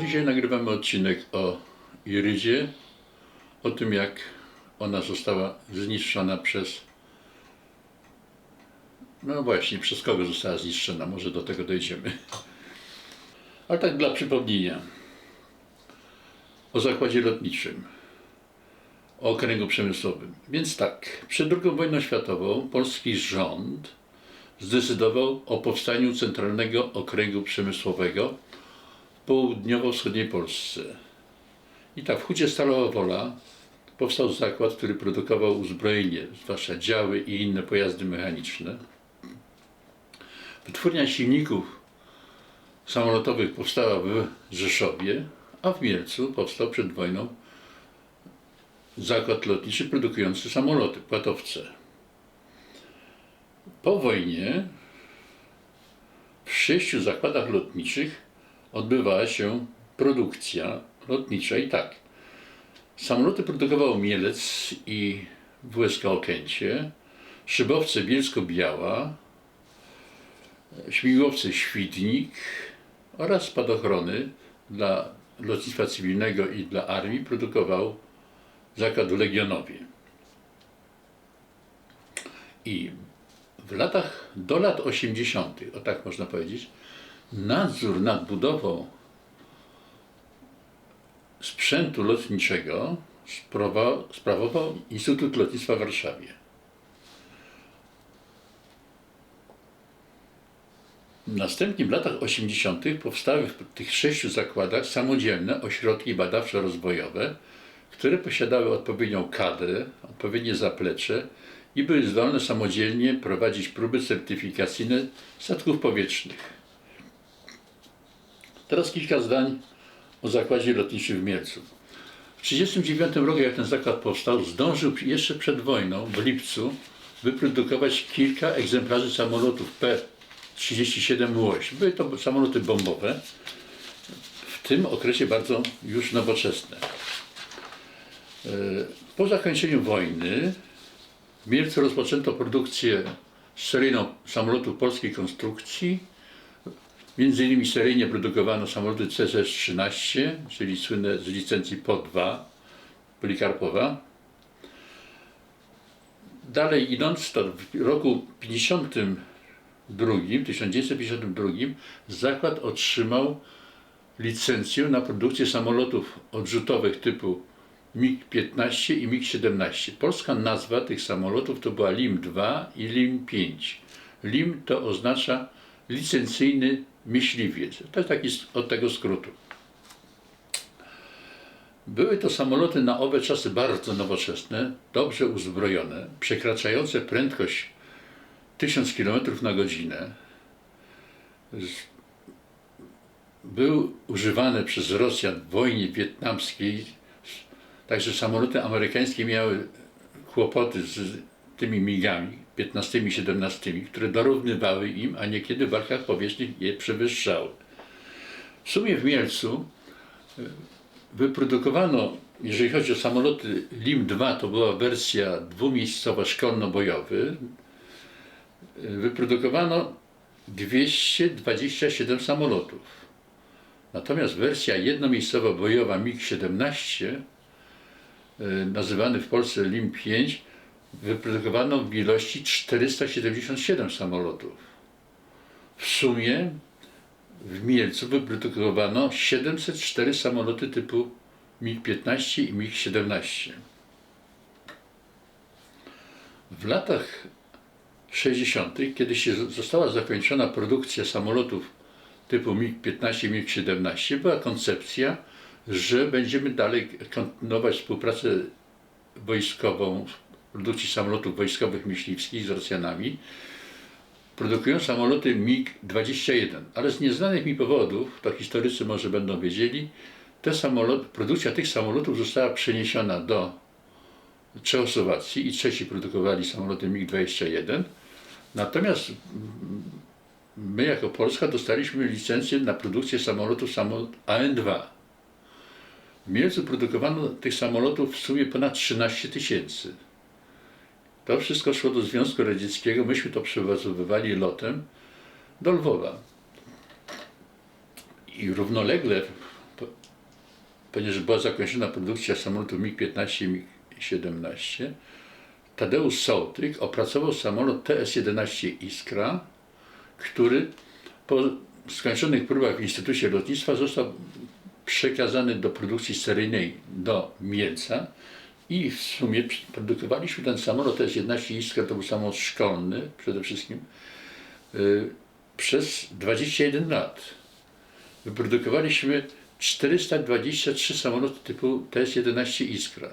Dzisiaj nagrywamy odcinek o Irydzie, o tym jak ona została zniszczona przez. No właśnie, przez kogo została zniszczona, może do tego dojdziemy. Ale tak dla przypomnienia. O zakładzie lotniczym, o okręgu przemysłowym. Więc tak, przed II wojną światową polski rząd zdecydował o powstaniu Centralnego Okręgu Przemysłowego południowo-wschodniej Polsce. I tak w Hucie Stalowa Wola powstał zakład, który produkował uzbrojenie, zwłaszcza działy i inne pojazdy mechaniczne. Wytwórnia silników samolotowych powstała w Rzeszowie, a w Mielcu powstał przed wojną zakład lotniczy produkujący samoloty, płatowce. Po wojnie w sześciu zakładach lotniczych odbywała się produkcja lotnicza i tak. Samoloty produkował Mielec i WSK Okęcie, szybowce Bielsko-Biała, śmigłowce Świdnik oraz spadochrony dla lotnictwa cywilnego i dla armii produkował zakład Legionowie. I w latach, do lat 80., o tak można powiedzieć, nadzór nad budową sprzętu lotniczego sprawował, Instytut Lotnictwa w Warszawie. Następnie w latach 80. powstały w tych sześciu zakładach samodzielne ośrodki badawczo-rozwojowe, które posiadały odpowiednią kadrę, odpowiednie zaplecze i były zdolne samodzielnie prowadzić próby certyfikacyjne statków powietrznych. Teraz kilka zdań o zakładzie lotniczym w Mielcu. W 1939 roku, jak ten zakład powstał, zdążył jeszcze przed wojną, w lipcu, wyprodukować kilka egzemplarzy samolotów P-37 Łoś. Były to samoloty bombowe, w tym okresie bardzo już nowoczesne. E, Po zakończeniu wojny w Mielcu rozpoczęto produkcję seryjną samolotów polskiej konstrukcji. Między innymi seryjnie produkowano samoloty CZ-13, czyli słynne z licencji PO-2 Polikarpowa. Dalej idąc, to w roku 52, 1952 zakład otrzymał licencję na produkcję samolotów odrzutowych typu MiG-15 i MiG-17. Polska nazwa tych samolotów to była LIM-2 i LIM-5. LIM to oznacza licencyjny myśliwiec. To jest taki od tego skrótu. Były to samoloty na owe czasy bardzo nowoczesne, dobrze uzbrojone, przekraczające prędkość 1000 km na godzinę. Był używany przez Rosjan w wojnie wietnamskiej Także samoloty amerykańskie miały kłopoty z tymi migami 15 i 17, które dorównywały im, a niekiedy w walkach powietrznych je przewyższały. W sumie w Mielcu e, wyprodukowano, jeżeli chodzi o samoloty LIM-2, to była wersja dwumiejscowa szkolno-bojowy, e, wyprodukowano 227 samolotów. Natomiast wersja jednomiejscowa bojowa MiG-17 e, nazywany w Polsce LIM-5, wyprodukowano w ilości 477 samolotów. W sumie w Mielcu wyprodukowano 704 samoloty typu MiG-15 i MiG-17. W latach 60., kiedy się została zakończona produkcja samolotów typu MiG-15 i MiG-17, była koncepcja, że będziemy dalej kontynuować współpracę wojskową produkcji samolotów wojskowych myśliwskich z Rosjanami, produkują samoloty MiG-21, ale z nieznanych mi powodów, to historycy może będą wiedzieli, te samolot, produkcja tych samolotów została przeniesiona do Czechosłowacji i Czesi produkowali samoloty MiG-21, natomiast my jako Polska dostaliśmy licencję na produkcję samolotów samolot AN-2. W Mielcu produkowano tych samolotów w sumie ponad 13 tysięcy. To wszystko szło do Związku Radzieckiego, myśmy to przewozowywali lotem do Lwowa. I równolegle po- ponieważ była zakończona produkcja samolotów MiG-15 i MiG-17, Tadeusz Sołtyk opracował samolot TS-11 Iskra, który po skończonych próbach w Instytucie Lotnictwa został przekazany do produkcji seryjnej do Mielca i w sumie produkowaliśmy ten samolot TS-11 Iskra, to był samolot szkolny przede wszystkim, y, przez 21 lat. Wyprodukowaliśmy 423 samoloty typu TS-11 Iskra.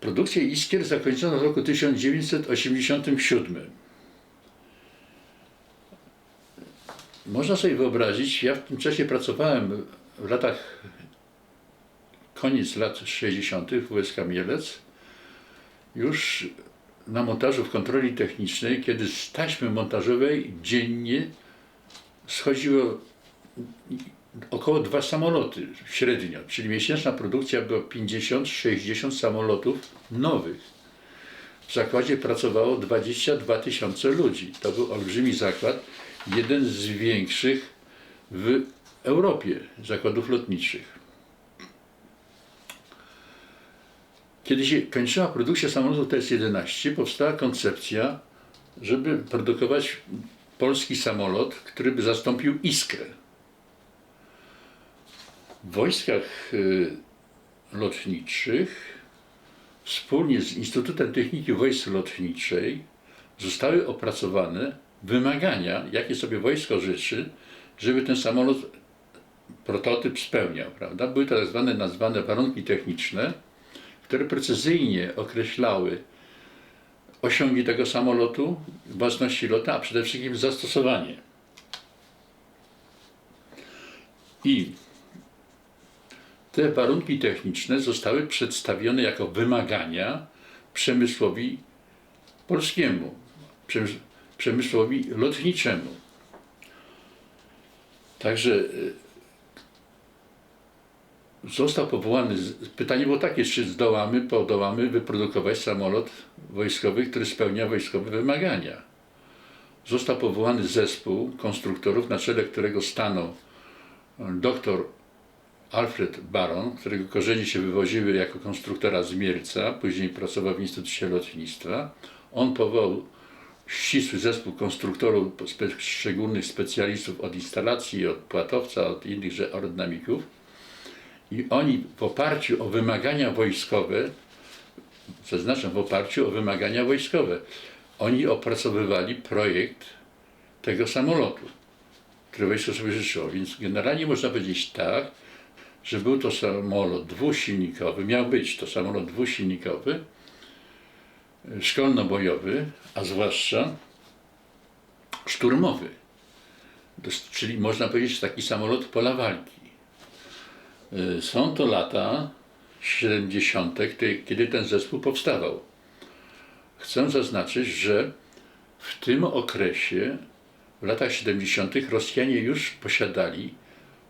Produkcję Iskier zakończono w roku 1987. Można sobie wyobrazić, ja w tym czasie pracowałem w latach, koniec lat 60. w WSK Mielec, już na montażu w kontroli technicznej, kiedy z taśmy montażowej dziennie schodziło około dwa samoloty średnio, czyli miesięczna produkcja była 50-60 samolotów nowych. W zakładzie pracowało 22 tysiące ludzi. To był olbrzymi zakład, jeden z większych w Europie zakładów lotniczych. Kiedy się kończyła produkcja samolotu TS-11, powstała koncepcja, żeby produkować polski samolot, który by zastąpił Iskrę. W wojskach y, lotniczych wspólnie z Instytutem Techniki Wojsk Lotniczej zostały opracowane wymagania, jakie sobie wojsko życzy, żeby ten samolot prototyp spełniał. Prawda? Były to tak zwane nazwane warunki techniczne, które precyzyjnie określały osiągi tego samolotu, własności lota, a przede wszystkim zastosowanie. I te warunki techniczne zostały przedstawione jako wymagania przemysłowi polskiemu, przemys- przemysłowi lotniczemu. Także y, został powołany, pytanie było takie, czy zdołamy, podołamy wyprodukować samolot wojskowy, który spełnia wojskowe wymagania. Został powołany zespół konstruktorów, na czele którego stanął doktor Alfred Baron, którego korzenie się wywoziły jako konstruktora z Mielca, później pracował w Instytucie Lotnictwa. On powołał ścisły zespół konstruktorów, szczególnych specjalistów od instalacji, od płatowca, od innych że- aerodynamików. I oni w oparciu o wymagania wojskowe, zaznaczam, w oparciu o wymagania wojskowe, oni opracowywali projekt tego samolotu, który wojsko sobie życzyło. Więc generalnie można powiedzieć tak, że był to samolot dwusilnikowy, miał być to samolot dwusilnikowy, szkolno-bojowy, a zwłaszcza szturmowy. Czyli można powiedzieć taki samolot pola walki. Y, Są to lata 70., te- kiedy ten zespół powstawał. Chcę zaznaczyć, że w tym okresie, w latach 70., Rosjanie już posiadali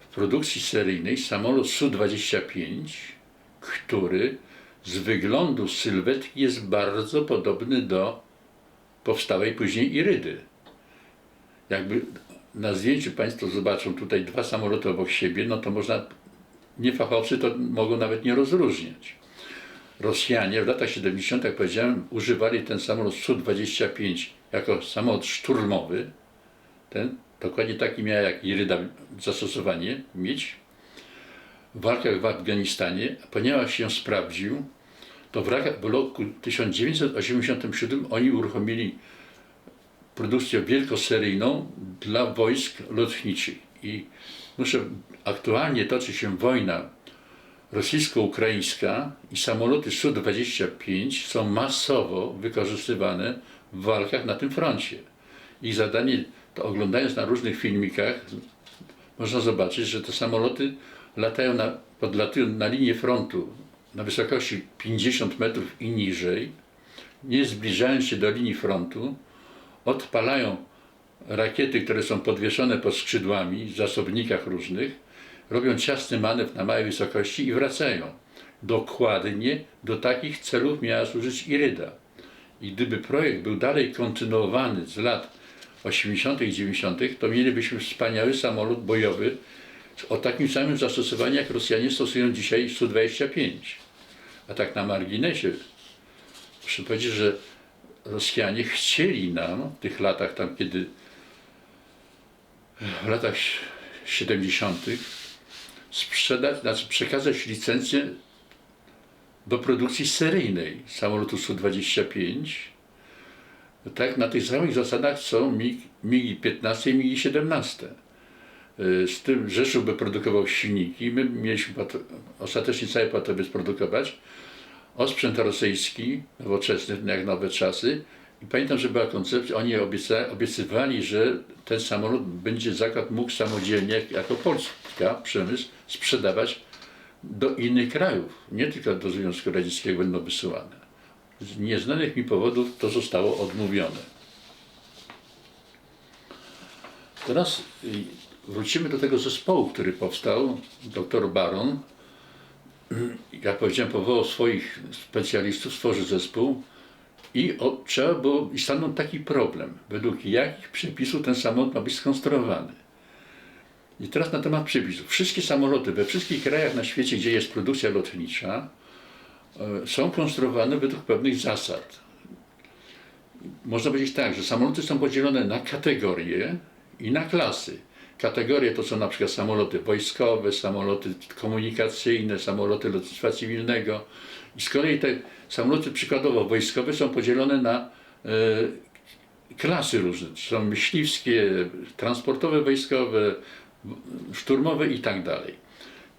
w produkcji seryjnej samolot Su-25, który z wyglądu sylwetki jest bardzo podobny do powstałej później Irydy. Jakby na zdjęciu Państwo zobaczą tutaj dwa samoloty obok siebie, no to można, niefachowcy to mogą nawet nie rozróżniać. Rosjanie w latach 70., jak powiedziałem, używali ten samolot Su-25 jako samolot szturmowy. Ten dokładnie taki miał jak Iryda zastosowanie mieć w walkach w Afganistanie, ponieważ się sprawdził, to w w roku 1987 oni uruchomili produkcję wielkoseryjną dla wojsk lotniczych. I muszę, aktualnie toczy się wojna rosyjsko-ukraińska i samoloty Su-25 są masowo wykorzystywane w walkach na tym froncie. Ich zadanie, to oglądając na różnych filmikach, można zobaczyć, że te samoloty latają na, podlatują na linię frontu na wysokości 50 metrów i niżej, nie zbliżając się do linii frontu, odpalają rakiety, które są podwieszone pod skrzydłami w zasobnikach różnych, robią ciasny manewr na małej wysokości i wracają. Dokładnie do takich celów miała służyć Iryda. I gdyby projekt był dalej kontynuowany z lat 80. i 90., to mielibyśmy wspaniały samolot bojowy o takim samym zastosowaniu, jak Rosjanie stosują dzisiaj Su-25. A tak na marginesie, muszę powiedzieć, że Rosjanie chcieli nam w tych latach, tam kiedy w latach 70. sprzedać, znaczy przekazać licencję do produkcji seryjnej samolotu Su-25. Tak, na tych samych zasadach są MiG, MiG-15 i MiG-17. Y, Z tym Rzeszów by produkował silniki, my mieliśmy ostatecznie cały patowiec produkować. Osprzęt rosyjski, nowoczesny, jak nowe czasy. I pamiętam, że była koncepcja, oni obiecywali, że ten samolot będzie zakład mógł samodzielnie, jako Polska, przemysł, sprzedawać do innych krajów, nie tylko do Związku Radzieckiego będą wysyłane. Z nieznanych mi powodów to zostało odmówione. Teraz y, wrócimy do tego zespołu, który powstał. Dr Baron, jak powiedziałem, powołał swoich specjalistów, stworzył zespół i o, trzeba było, i stanął taki problem, według jakich przepisów ten samolot ma być skonstruowany. I teraz na temat przepisów. Wszystkie samoloty we wszystkich krajach na świecie, gdzie jest produkcja lotnicza, e, są konstruowane według pewnych zasad. Można powiedzieć tak, że samoloty są podzielone na kategorie i na klasy. Kategorie to są na przykład samoloty wojskowe, samoloty komunikacyjne, samoloty lotnictwa cywilnego. I z kolei te samoloty przykładowo wojskowe są podzielone na e, klasy różne. Są myśliwskie, transportowe wojskowe, szturmowe i tak dalej.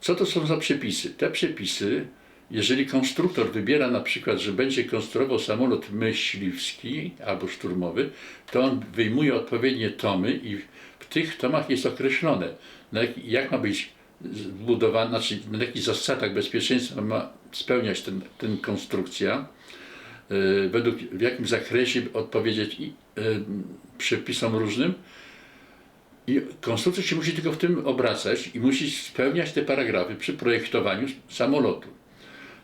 Co to są za przepisy? Te przepisy, jeżeli konstruktor wybiera na przykład, że będzie konstruował samolot myśliwski albo szturmowy, to on wyjmuje odpowiednie tomy i tych tomach jest określone, jak, jak ma być zbudowana, znaczy na jakich zasadach bezpieczeństwa ma spełniać ten, ten konstrukcja, yy, według, w jakim zakresie odpowiedzieć yy, przepisom różnym, i konstrukcja się musi tylko w tym obracać i musi spełniać te paragrafy przy projektowaniu samolotu.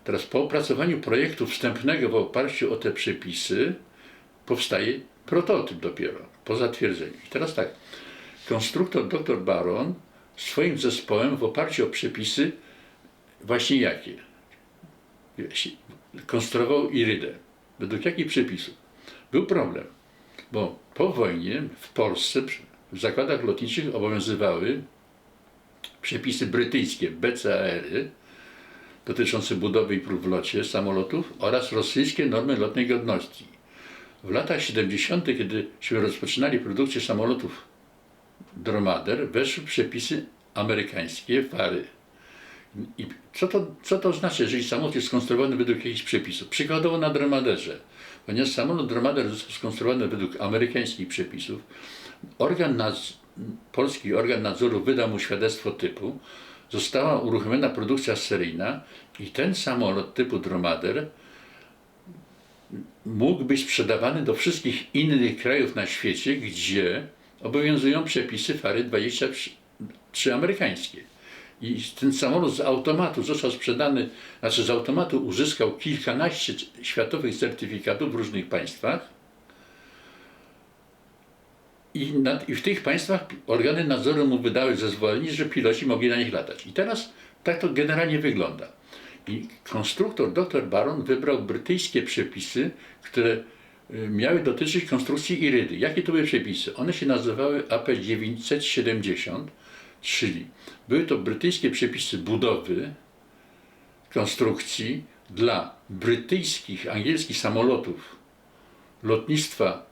Teraz po opracowaniu projektu wstępnego w oparciu o te przepisy powstaje prototyp dopiero po zatwierdzeniu. I teraz tak, konstruktor dr Baron swoim zespołem w oparciu o przepisy właśnie jakie? Konstruował Irydę. Według jakich przepisów? Był problem, bo po wojnie w Polsce w zakładach lotniczych obowiązywały przepisy brytyjskie BCAR-y dotyczące budowy i prób w locie samolotów oraz rosyjskie normy lotnej godności. W latach 70., kiedy się rozpoczynali produkcję samolotów Dromader, weszły przepisy amerykańskie FARY. I co to, co to znaczy, jeżeli samolot jest skonstruowany według jakichś przepisów? Przykładowo na Dromaderze. Ponieważ samolot Dromader został skonstruowany według amerykańskich przepisów, organ polski organ nadzoru wydał mu świadectwo typu, została uruchomiona produkcja seryjna i ten samolot typu Dromader mógł być sprzedawany do wszystkich innych krajów na świecie, gdzie obowiązują przepisy FARY 23 amerykańskie. I ten samolot z automatu został sprzedany, znaczy z automatu uzyskał kilkanaście światowych certyfikatów w różnych państwach. I, nad, I w tych państwach organy nadzoru mu wydały zezwolenie, że piloci mogli na nich latać. I teraz tak to generalnie wygląda. I konstruktor dr Baron wybrał brytyjskie przepisy, które miały dotyczyć konstrukcji Irydy. Jakie to były przepisy? One się nazywały AP 970, czyli były to brytyjskie przepisy budowy, konstrukcji dla brytyjskich, angielskich samolotów lotnictwa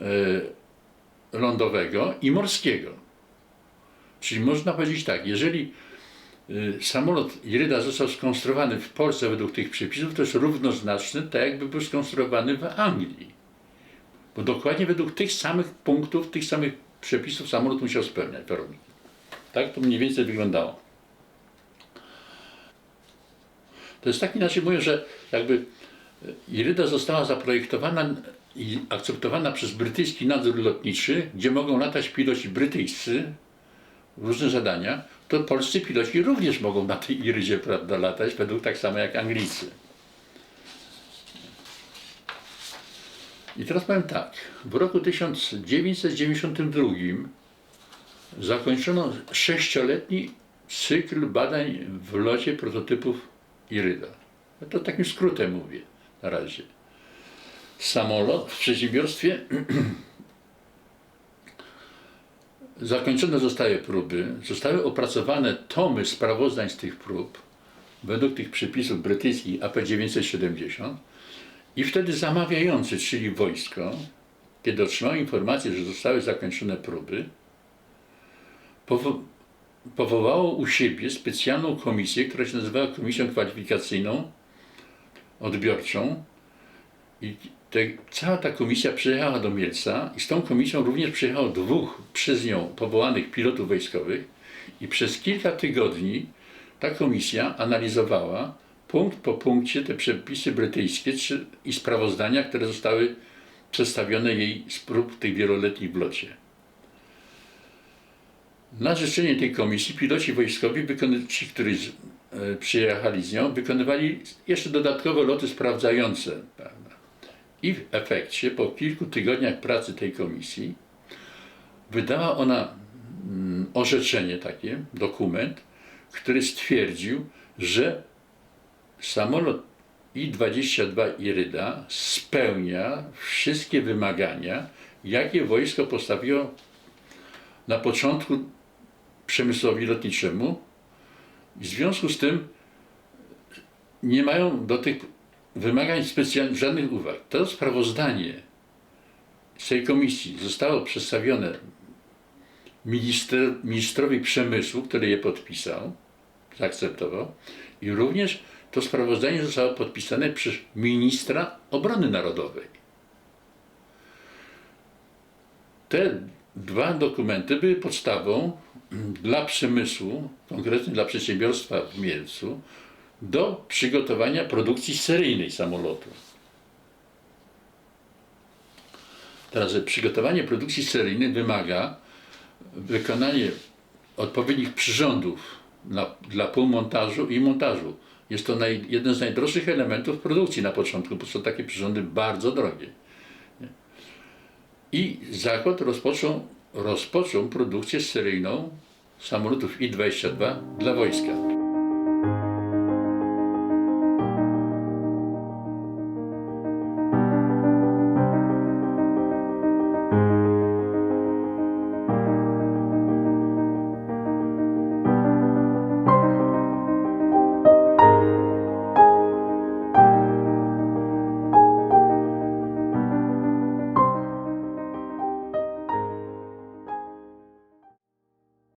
e, lądowego i morskiego. Czyli można powiedzieć tak, jeżeli y, samolot Iryda został skonstruowany w Polsce według tych przepisów, to jest równoznaczny, tak jakby był skonstruowany w Anglii. Bo dokładnie według tych samych punktów, tych samych przepisów samolot musiał spełniać warunki. Tak to mniej więcej wyglądało. To jest tak inaczej mówiąc, że jakby Iryda została zaprojektowana i akceptowana przez brytyjski nadzór lotniczy, gdzie mogą latać piloci brytyjscy, różne zadania, to polscy piloci również mogą na tej Irydzie prawda, latać, według tak samo jak Anglicy. I teraz powiem tak, w roku 1992 zakończono sześcioletni cykl badań w locie prototypów Iryda. Ja to takim skrótem mówię na razie. Samolot w przedsiębiorstwie zakończone zostały próby, zostały opracowane tomy sprawozdań z tych prób według tych przepisów brytyjskich AP 970 i wtedy zamawiający, czyli wojsko, kiedy otrzymał informację, że zostały zakończone próby, powo- powołało u siebie specjalną komisję, która się nazywała Komisją Kwalifikacyjną Odbiorczą. I cała ta komisja przyjechała do Mielca i z tą komisją również przyjechało dwóch przez nią powołanych pilotów wojskowych i przez kilka tygodni ta komisja analizowała punkt po punkcie te przepisy brytyjskie i sprawozdania, które zostały przedstawione jej z prób tych wieloletnich w locie. Na życzenie tej komisji piloci wojskowi, ci, którzy e, przyjechali z nią, wykonywali jeszcze dodatkowe loty sprawdzające. Prawda? I w efekcie, po kilku tygodniach pracy tej komisji, wydała ona mm, orzeczenie takie, dokument, który stwierdził, że samolot I-22 Iryda spełnia wszystkie wymagania, jakie wojsko postawiło na początku przemysłowi lotniczemu. W związku z tym nie mają do tych wymagań specjalnych żadnych uwag. To sprawozdanie z tej komisji zostało przedstawione minister, ministrowi przemysłu, który je podpisał, zaakceptował i również to sprawozdanie zostało podpisane przez ministra obrony narodowej. Te dwa dokumenty były podstawą dla przemysłu, konkretnie dla przedsiębiorstwa w Mielcu, do przygotowania produkcji seryjnej samolotu. Teraz przygotowanie produkcji seryjnej wymaga wykonanie odpowiednich przyrządów dla, dla półmontażu i montażu. Jest to naj, jeden z najdroższych elementów produkcji na początku, bo są takie przyrządy bardzo drogie. I zakład rozpoczął, rozpoczął produkcję seryjną samolotów I-22 dla wojska.